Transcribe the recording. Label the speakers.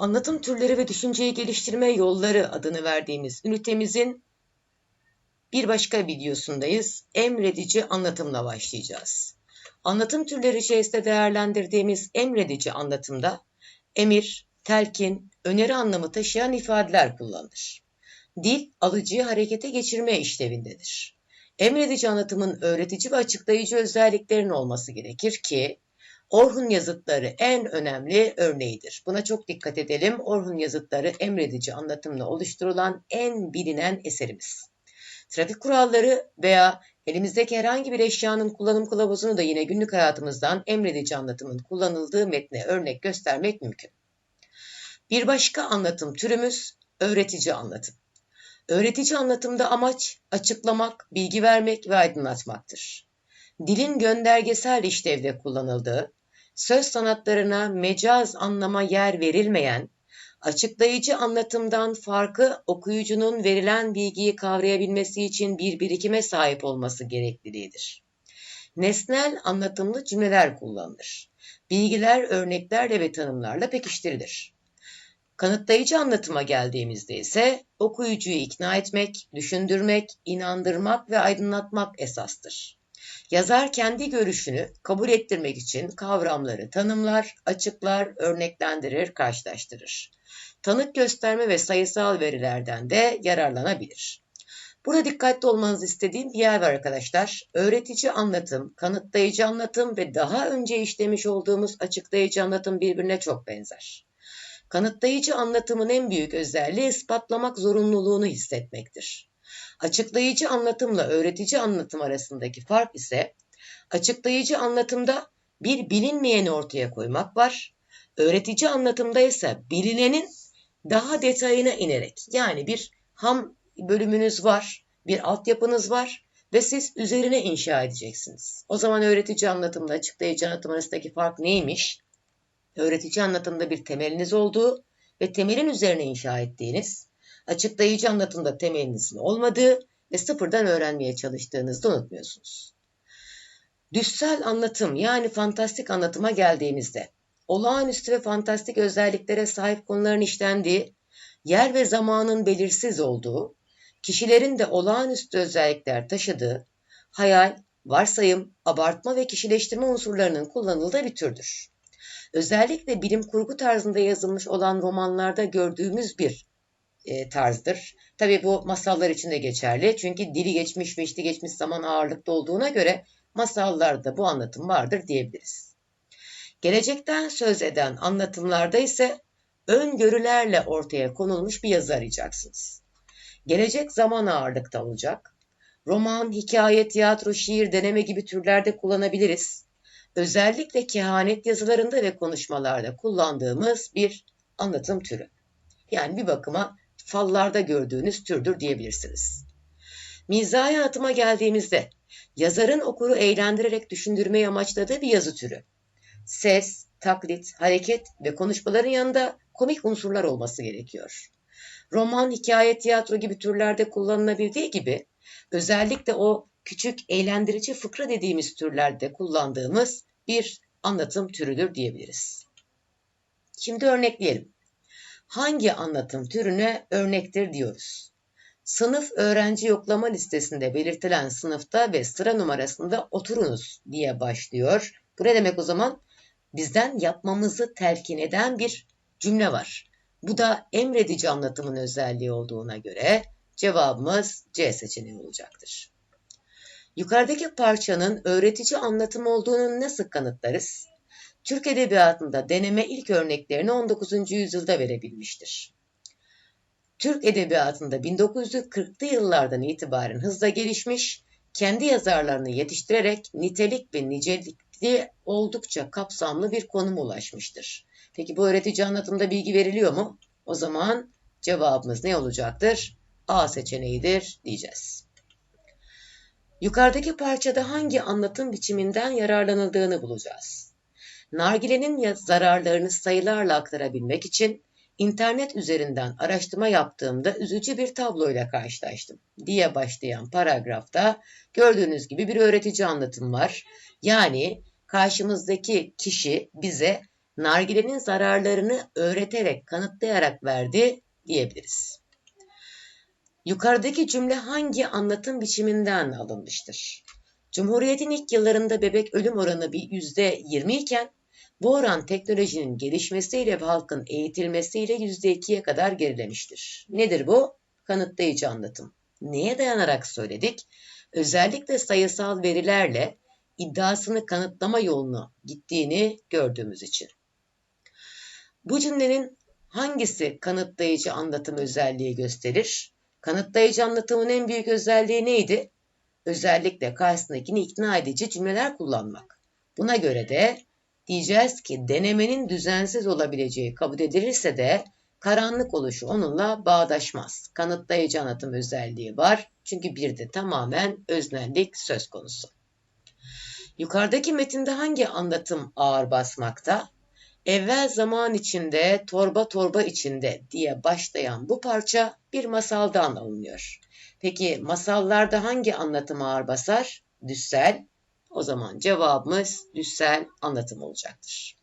Speaker 1: Anlatım türleri ve düşünceyi geliştirme yolları adını verdiğimiz ünitemizin bir başka videosundayız. Emredici anlatımla başlayacağız. Anlatım türleri içerisinde değerlendirdiğimiz emredici anlatımda emir, telkin, öneri anlamı taşıyan ifadeler kullanılır. Dil, alıcıyı harekete geçirme işlevindedir. Emredici anlatımın öğretici ve açıklayıcı özelliklerinin olması gerekir ki Orhun yazıtları en önemli örneğidir. Buna çok dikkat edelim. Orhun yazıtları emredici anlatımla oluşturulan en bilinen eserimiz. Trafik kuralları veya elimizdeki herhangi bir eşyanın kullanım kılavuzunu da yine günlük hayatımızdan emredici anlatımın kullanıldığı metne örnek göstermek mümkün. Bir başka anlatım türümüz öğretici anlatım. Öğretici anlatımda amaç açıklamak, bilgi vermek ve aydınlatmaktır. Dilin göndergesel işlevde kullanıldığı, söz sanatlarına mecaz anlama yer verilmeyen, açıklayıcı anlatımdan farkı okuyucunun verilen bilgiyi kavrayabilmesi için bir birikime sahip olması gerekliliğidir. Nesnel anlatımlı cümleler kullanılır. Bilgiler örneklerle ve tanımlarla pekiştirilir. Kanıtlayıcı anlatıma geldiğimizde ise okuyucuyu ikna etmek, düşündürmek, inandırmak ve aydınlatmak esastır. Yazar kendi görüşünü kabul ettirmek için kavramları tanımlar, açıklar, örneklendirir, karşılaştırır. Tanık gösterme ve sayısal verilerden de yararlanabilir. Burada dikkatli olmanızı istediğim bir yer var arkadaşlar. Öğretici anlatım, kanıtlayıcı anlatım ve daha önce işlemiş olduğumuz açıklayıcı anlatım birbirine çok benzer. Kanıtlayıcı anlatımın en büyük özelliği ispatlamak zorunluluğunu hissetmektir. Açıklayıcı anlatımla öğretici anlatım arasındaki fark ise açıklayıcı anlatımda bir bilinmeyeni ortaya koymak var. Öğretici anlatımda ise bilinenin daha detayına inerek yani bir ham bölümünüz var, bir altyapınız var ve siz üzerine inşa edeceksiniz. O zaman öğretici anlatımla açıklayıcı anlatım arasındaki fark neymiş? Öğretici anlatımda bir temeliniz olduğu ve temelin üzerine inşa ettiğiniz, açıklayıcı anlatımda temelinizin olmadığı ve sıfırdan öğrenmeye çalıştığınızı unutmuyorsunuz. Düşsel anlatım yani fantastik anlatıma geldiğimizde olağanüstü ve fantastik özelliklere sahip konuların işlendiği, yer ve zamanın belirsiz olduğu, kişilerin de olağanüstü özellikler taşıdığı, hayal, varsayım, abartma ve kişileştirme unsurlarının kullanıldığı bir türdür. Özellikle bilim kurgu tarzında yazılmış olan romanlarda gördüğümüz bir e, tarzdır. Tabi bu masallar için de geçerli. Çünkü dili geçmiş ve içli geçmiş zaman ağırlıkta olduğuna göre masallarda bu anlatım vardır diyebiliriz. Gelecekten söz eden anlatımlarda ise öngörülerle ortaya konulmuş bir yazı arayacaksınız. Gelecek zaman ağırlıkta olacak. Roman, hikaye, tiyatro, şiir, deneme gibi türlerde kullanabiliriz. Özellikle kehanet yazılarında ve konuşmalarda kullandığımız bir anlatım türü. Yani bir bakıma fallarda gördüğünüz türdür diyebilirsiniz. Mizahi hayatıma geldiğimizde yazarın okuru eğlendirerek düşündürmeyi amaçladığı bir yazı türü. Ses, taklit, hareket ve konuşmaların yanında komik unsurlar olması gerekiyor. Roman, hikaye, tiyatro gibi türlerde kullanılabildiği gibi özellikle o küçük eğlendirici fıkra dediğimiz türlerde kullandığımız bir anlatım türüdür diyebiliriz. Şimdi örnekleyelim hangi anlatım türüne örnektir diyoruz. Sınıf öğrenci yoklama listesinde belirtilen sınıfta ve sıra numarasında oturunuz diye başlıyor. Bu ne demek o zaman? Bizden yapmamızı telkin eden bir cümle var. Bu da emredici anlatımın özelliği olduğuna göre cevabımız C seçeneği olacaktır. Yukarıdaki parçanın öğretici anlatım olduğunu nasıl kanıtlarız? Türk Edebiyatı'nda deneme ilk örneklerini 19. yüzyılda verebilmiştir. Türk Edebiyatı'nda 1940'lı yıllardan itibaren hızla gelişmiş, kendi yazarlarını yetiştirerek nitelik ve nicelikli oldukça kapsamlı bir konuma ulaşmıştır. Peki bu öğretici anlatımda bilgi veriliyor mu? O zaman cevabımız ne olacaktır? A seçeneğidir diyeceğiz. Yukarıdaki parçada hangi anlatım biçiminden yararlanıldığını bulacağız. Nargilenin zararlarını sayılarla aktarabilmek için internet üzerinden araştırma yaptığımda üzücü bir tabloyla karşılaştım diye başlayan paragrafta gördüğünüz gibi bir öğretici anlatım var. Yani karşımızdaki kişi bize nargilenin zararlarını öğreterek, kanıtlayarak verdi diyebiliriz. Yukarıdaki cümle hangi anlatım biçiminden alınmıştır? Cumhuriyetin ilk yıllarında bebek ölüm oranı bir yüzde yirmi iken bu oran teknolojinin gelişmesiyle ve halkın eğitilmesiyle yüzde ikiye kadar gerilemiştir. Nedir bu? Kanıtlayıcı anlatım. Neye dayanarak söyledik? Özellikle sayısal verilerle iddiasını kanıtlama yolunu gittiğini gördüğümüz için. Bu cümlenin hangisi kanıtlayıcı anlatım özelliği gösterir? Kanıtlayıcı anlatımın en büyük özelliği neydi? Özellikle karşısındakini ikna edici cümleler kullanmak. Buna göre de diyeceğiz ki denemenin düzensiz olabileceği kabul edilirse de karanlık oluşu onunla bağdaşmaz. Kanıtlayıcı anlatım özelliği var çünkü bir de tamamen öznellik söz konusu. Yukarıdaki metinde hangi anlatım ağır basmakta? Evvel zaman içinde, torba torba içinde diye başlayan bu parça bir masaldan alınıyor. Peki masallarda hangi anlatım ağır basar? Düssel. O zaman cevabımız düssel anlatım olacaktır.